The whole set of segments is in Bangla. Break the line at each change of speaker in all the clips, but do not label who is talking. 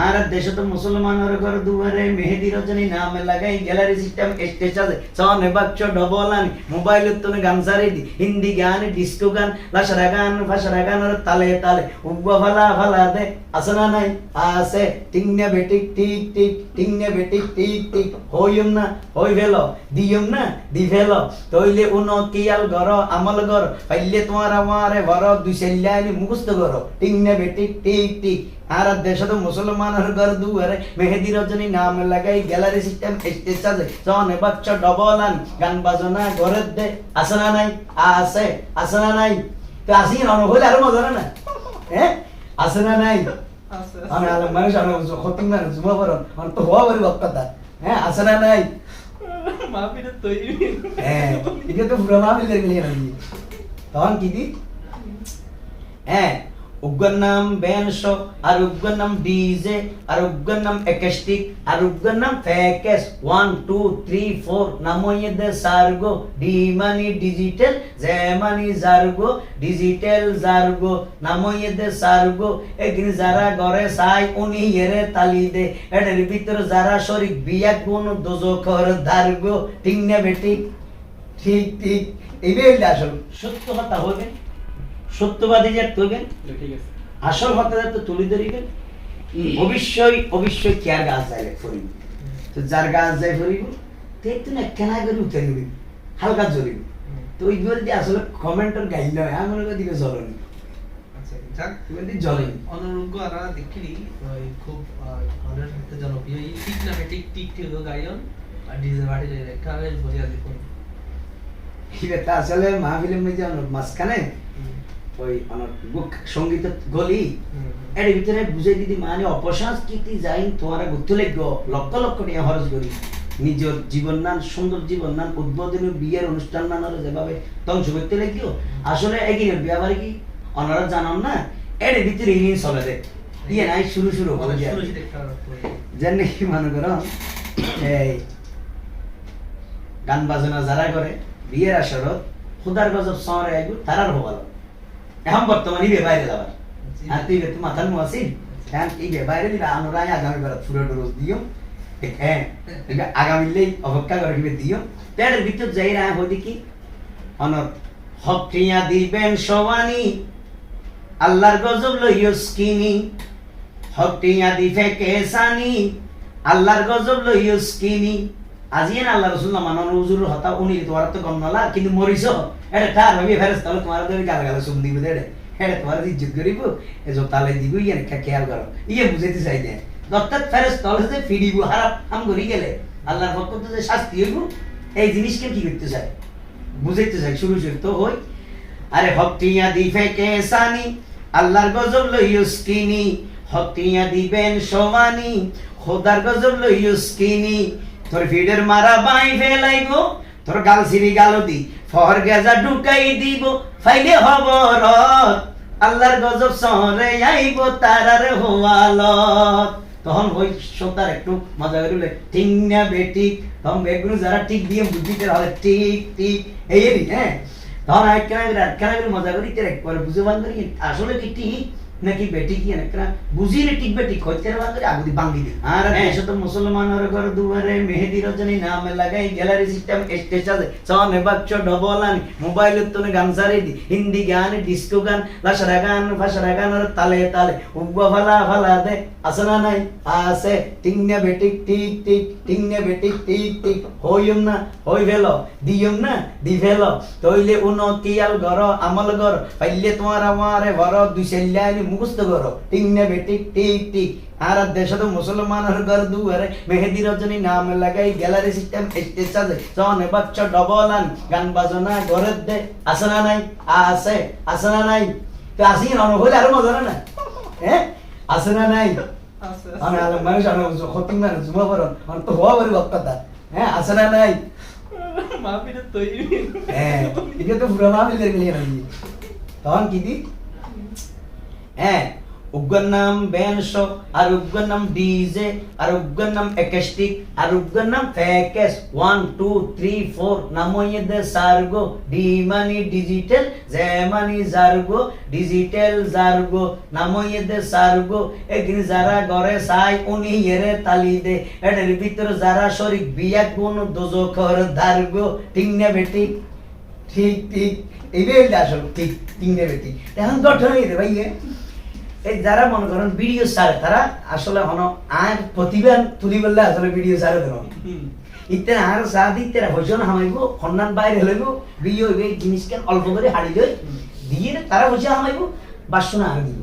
আর দেশে তো মুসলমানের ঘর দুয়ারে মেহেদি রজনী নাম লাগাই গ্যালারি সিস্টেম স্টেজ আছে। সনে মোবাইল তুমি গান সারি দি। হিন্দি গান ডিস্কো গান, লাসরা গান, ফাসরা গান আর তালে তালে। ফালা ফালা দে, আছে না নাই? আছে। টিং নে বেটিক, টিক টিক, টিং নে বেটিক, টিক টিক। হইম না, হই ভেলো দিয়ম না, দি ভেলো তইলে উন কিয়াল গর আমল গর পাইলে তোমার আমারে ভর, দুই সেল্লানি মুখস্থ গর টিং নে বেটিক, টিক টিক। আর দেশে তো মুসলমানের ঘর দুয়ারে মেহেদি রজনী নাম লাগাই গ্যালারি সিস্টেম স্টেজ আছে সনে বাচ্চ ডবলান গান বাজনা ঘরের দে। আছে না নাই? আছে আছে না নাই? তো আসি না হইলে আরও মজা না? হ্যাঁ আছে না নাই? আমি আলম মানুষ আমি খতম না জুমা পড়ন আমার তো হওয়া বলি কথা। হ্যাঁ আছে না নাই?
মাহফিলের তৈরি
হ্যাঁ এটা তো পুরো মাহফিল দেখে নিয়ে তখন কি দি? হ্যাঁ উগ্গর নাম ব্যান্ড আর উগ্গর নাম ডিজে আর উগ্গর নাম একাস্টিক আর উগ্গর নাম ফ্যাকেস ওয়ান টু থ্রি ফোর নাময়ে দে সার্গো D money digital J money জার্গো digital জার্গো নাময়ে দে সার্গো এগিন যারা ঘরে সাই উনি এরে তালি দে এটার ভিতর যারা শরিক বিয়া কোন দোজখর দার্গো ঠিক না বেটি ঠিক ঠিক এইটাই আসল সত্য কথা হইবেন সত্যবাদী যে তুলবেন
ঠিক আছে।
আসল হত্যাদের তো তুলে ধরিবেন অবশ্যই অবশ্যই কেয়ার গাছ যাইলে ফরিব? তো যার গাছ যাই ফরিব তে তো না কেনা করে উঠে নিবি হালকা জ্বলিব তো ওই ধরে যে আসলে কমেন্টের গাইল নয় আমি মনে করি দিকে জ্বলনি
আচ্ছা অনুরোগ্য আর দেখিনি খুব জনপ্রিয়। টিক নামে টিক টিক টিক গায়ন আর ডিজে বাড়ি যায় একটা বেশ বলিয়া দেখুন
এটা আসলে মাহফিলের মধ্যে মাঝখানে? ওই আমার বুক সংগীত গলি। এর ভিতরে বুঝাই দিদি মানে অপসংস্কৃতি যাই তোমার গুরুত্ব লাগব লক্ষ লক্ষ নিয়ে খরচ করি। নিজের জীবন নান সুন্দর জীবন নান উদ্বোধনী বিয়ের অনুষ্ঠান নানার যেভাবে ধ্বংস করতে লাগিও আসলে এগিয়ে বিয়া বাড়ি কি? ওনারা জানান না। এর ভিতরে ইনি চলে দে। ইয়ে নাই শুরু শুরু
দেখতে
যেন কি মনে করো? এই গান বাজনা যারা করে বিয়ের আসরত খুদার গজব শহরে আইব তারার হবাল এখন বর্তমানে ইবে বাইরে যাবার। আর তুই তো মাথার মু আছিস হ্যাঁ ইবে বাইরে দিবা আমরা আগামী বার ফুরো ডোজ দিও। হ্যাঁ আগামী লেই অপেক্ষা করে কিবে দিও। তার ভিতর যাই রা হই কি অনর হকিয়া দিবেন সবানি আল্লাহর গজব লইও স্কিনি। হকটিয়া দিফে কেসানি। আল্লাহর গজব লইও স্কিনি। আজিয়ে আল্লাহ রসুল মানন হুজুর হতা উনি তোমার তো গম নলা কিন্তু মরিছ এটা তার ভাবি ফেরেস তাহলে তোমার গালা গালা শুন দিব দেড়ে এটা তোমার করিব এ তালে দিব কা খেয়াল করো ইয়ে বুঝাইতে চাই অর্থাৎ ফেরেস তাহলে যে ফিরিব হারাপ আম করি গেলে আল্লাহর পক্ষ যে শাস্তি হইব এই জিনিসকে কি করতে চাই বুঝাইতে চাই শুরু শুরু তো হই আরে দিফে কেসানি আল্লাহর গজব দিবেন সমানি খোদার গজব তোর ফিডের মারা বাই ফেলাইব তোর গাল সিরি গালো দি ফহর গেজা ঢুকাই দিব, ফাইলে হবর আল্লাহর গজব আইব হোয়ালত। তখন ওই সন্তার একটু মজা করে ঠিক না তখন বেগুলো যারা ঠিক দিয়ে বুঝিতে হবে ঠিক ঠিক, এই হ্যাঁ? তখন আর কেন করে আর কেন করে মজা করি একবার বুঝে বান করি আসলে কি ঠিক? নাকি বেটি কি একটা বুঝিলে ঠিক বেটি খোঁজতে বান করে আগুদি বাঙ্গি দি আর এসে তো মুসলমানের ঘর দুয়ারে মেহেদি রজনী নাম লাগাই গ্যালারি সিস্টেম স্টেজ সনে বাক্স ডবলানি মোবাইল তুমি গান সারি দি হিন্দি গান ডিস্কো গান লাসরা গান ফাসরা গান আর তালে তালে। উব্বা ফালা ফালা দে আছে না নাই? আছে। টিং নে বেটিক টিক টিক টিং নে বেটিক টিক টিক। হইম না? হই ভেলো দিয়ম না? দি ভেলো তইলে উন কিয়াল গর আমল গর পাইলে তোমার আমারে ভর দুই সেল্লানি মুখস্থ গর টিং নে বেটিক টিক টিক। আর দেশে তো মুসলমানের ঘর দুয়ারে মেহেদি রজনী নাম লাগাই গ্যালারি সিস্টেম সনে বাচ্চ ডবলান গান বাজনা ঘরের দে। আছে না নাই? আছে। আছে না নাই? তো আসি না হইলে আরও মজা না? হ্যাঁ? আছে না নাই? আমি আলম মানুষ আমি খতম না জুমা পড়ন আমার তো হওয়া বলি কথা হ্যাঁ? আছে না নাই?
মাহফিলের তৈরি।
হ্যাঁ। এটা তো পুরো মাহফিল দেখে তখন কি হ্যাঁ উগ্গর নাম ব্যান্ড আর উগ্গর নাম ডিজে, আর উগ্গর নাম একাস্টিক আর নাম ফ্যাকেস। ওয়ান টু থ্রি ফোর নামইয়েদে সার্গো ডি ডিজিটাল জে জার্গো, ডিজিটাল জার্গো নামইয়েদে সার্গো। এগিন যারা চাই, উনি এরে তালি দে। এটার ভিতর যারা শরিক বিয়া কোন দোজখর দার্গো। ঠিক বেটি। ঠিক ঠিক। এইবার আসল, ঠিক ঠিক না বেটি। এখন গঠন ভাইয়ে। এই যারা মনে করেন ভিডিও সারে তারা আসলে হন আর প্রতিভা তুলি বললে আসলে ভিডিও সারে দেন। ইত্যাদি আর চা দিতে হইজন হামাইব সন্ধান বাইরে হইব ভিডিও এই জিনিস কেন অল্প করে হাড়ি লই দিয়ে তারা হইছে হামাইব বাসনা আর দিব।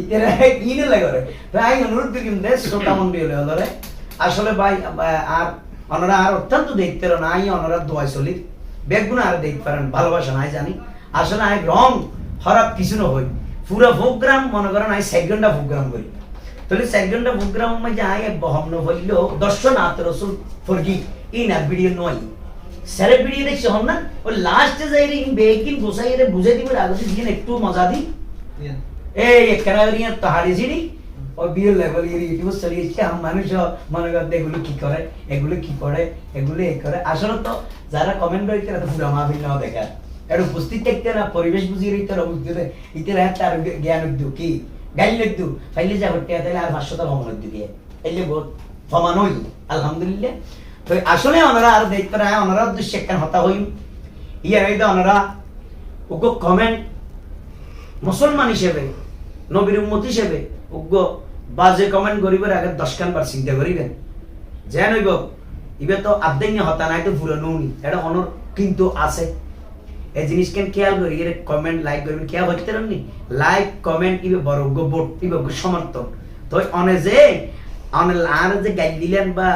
ইত্যাদি ইনে লাগে রে ভাই অনুরোধ করিম দে শ্রোতা মন্ডলী হলে হলো। রে আসলে ভাই আর অনরা আর অত্যন্ত দেখতে না আই অনরা দোয়াই চলি। বেগুন আর দেখতে পারেন ভালোবাসা নাই জানি। আসলে আই রং খারাপ কিছু না হই পুরো প্রোগ্রাম মনে করেন আই সেকেন্ডটা প্রোগ্রাম করি। তাহলে প্রোগ্রাম মাঝে বহম ন হইল দর্শন আত রসুল ফরগি ইন আর ভিডিও নয়। স্যারের ভিডিও দেখছি হন না? ও লাস্টে যাই রে বেকিন রে বুঝে দিবে আগে দিন একটু মজা দিই। এই একখানা করিয়া তাহারি ছিড়ি ও বিয়ে লেভেল ইউটিউব চলিয়েছে আম মানুষ মনে করতে এগুলো কি করে এগুলো কি করে এগুলো এ করে। আসলে তো যারা কমেন্ট রয়েছে তারা পুরো মাহফিল নাও দেখা। পরিবেশ বুঝিয়ে রইতে না জ্ঞান উদ্দু কি? গাইল উদ্দু ফাইলে যা হটে তাহলে আর পাঁচশোটা ভ্রমণ দিয়ে এলে বহুত প্রমাণ হই আলহামদুলিল্লাহ। তো আসলে ওনারা আর দেখতে না ওনারা উদ্দেশ্যে একখান হতা হই ইয়ার এই ওনারা ওকে কমেন্ট মুসলমান হিসেবে নবীর উম্মত হিসেবে উগ্র বাজে কমেন্ট করিবার আগে দশ খান বার চিন্তা করিবেন যেন হইব ইবে তো আর্ধেক হতা নাই তো পুরো নুনি এটা অনর কিন্তু আছে। এই জিনিস কেন খেয়াল করি? এর কমেন্ট লাইক করবেন, খেয়াল হইতে রামনি লাইক কমেন্ট ইবে বড় ভোট ইবে সমর্থন তো অনে যে, অনে আর যে গাইড দিলেন বা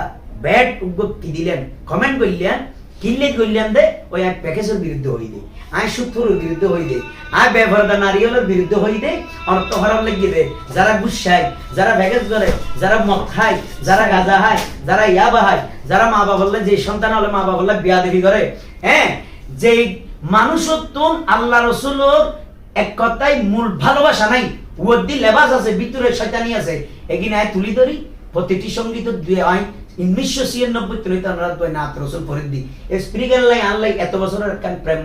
ব্যাট উগ্র দিলেন কমেন্ট করলেন কিনলে করলেন দে ওই এক প্যাকেজের বিরুদ্ধে হই দে আয় সুথুর বিরুদ্ধে হই দে আয় ব্যবহারদা নারিয়েলের বিরুদ্ধে হই দে, অর্থ খারাপ লাগিয়ে দে। যারা গুসায়, যারা প্যাকেজ করে যারা মদ খায়, যারা গাঁজা খায়, যারা ইয়াবা খায়, যারা মা বাবা বললে যে সন্তান হলে মা বাবা বললে বিয়া দেবী করে হ্যাঁ যে মানুষত্বন আল্লাহ রসুলোর এক কথায় মূল ভালোবাসা নাই। লেবাস আছে, ভিতরে শয়তানি আছে। এগিনে আয় তুলি ধরি, প্রতিটি সংগীত আয় উনিশশো ছিয়ানব্বই নাত রসুল ফরিদি স্পিরিগাল লাই এত বছরের একটা প্রেম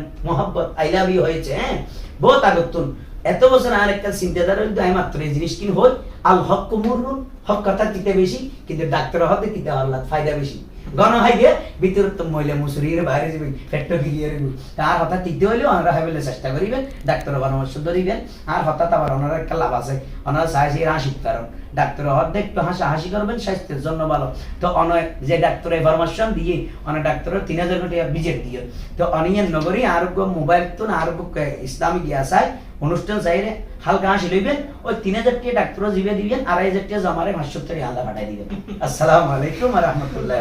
আই লাভ ইউ হয়েছে হ্যাঁ? বহুত আগতুন এত বছর আর একটা চিন্তাধারা কিন্তু আমি মাত্র এই জিনিস হই। আল হক কুমুরুন, হক কথা কিতে বেশি কিন্তু ডাক্তার হতে, কিতে আল্লাহ ফায়দা বেশি। গণ মহিলা বাইরে হঠাৎ ওনারা চেষ্টা করিবেন, ডাক্তার পরামর্শ ধরিবেন, আর হঠাৎ আবার ওনারা একটা লাভ আছে। ওনারা হাসি কারণ ডাক্তার হতে একটু হাসি হাসি করবেন, স্বাস্থ্যের জন্য ভালো। তো অনেক যে ডাক্তার ইনফরমেশন দিয়ে অনেক ডাক্তার তিন হাজার কোটি বিজেট দিয়ে তো অনিয়ন নগরী আরোগ্য মোবাইল তো আরোগ্য ইসলামিক ইয়া চাই অনুষ্ঠান চাইলে হালকা হাসি লইবেন ওই তিন হাজার টাকা ডাক্তার জিবে দিবেন আড়াই হাজার টাকা জমারে পাঁচসত্তর আলাদা পাঠাই দিবেন আসসালামু আলাইকুম রহমতুল্লাহ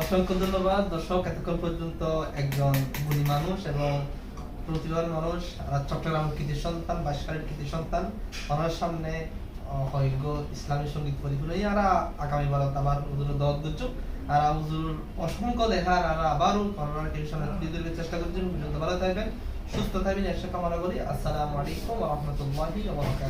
অসংখ্য ধন্যবাদ। দর্শক এতক্ষণ পর্যন্ত একজন গুণী মানুষ এবং প্রতিভার মানুষ চট্টগ্রাম কৃতি সন্তান বাসকারের কৃতি সন্তান ওনার সামনে আহ, ইসলামী সংগীত পরিপূর্ণ এই আর আগামী বারত আবার হুজুর দোয়া দুচুক আর হুজুর অসংখ্য দেখার আর আবারও করোনার কিছু সামনে চেষ্টা করছেন ভালো থাকবেন। সুস্থ থাকবেন এসে কামনা করি। আসসালামু আলাইকুম রাহমাতুল্লাহি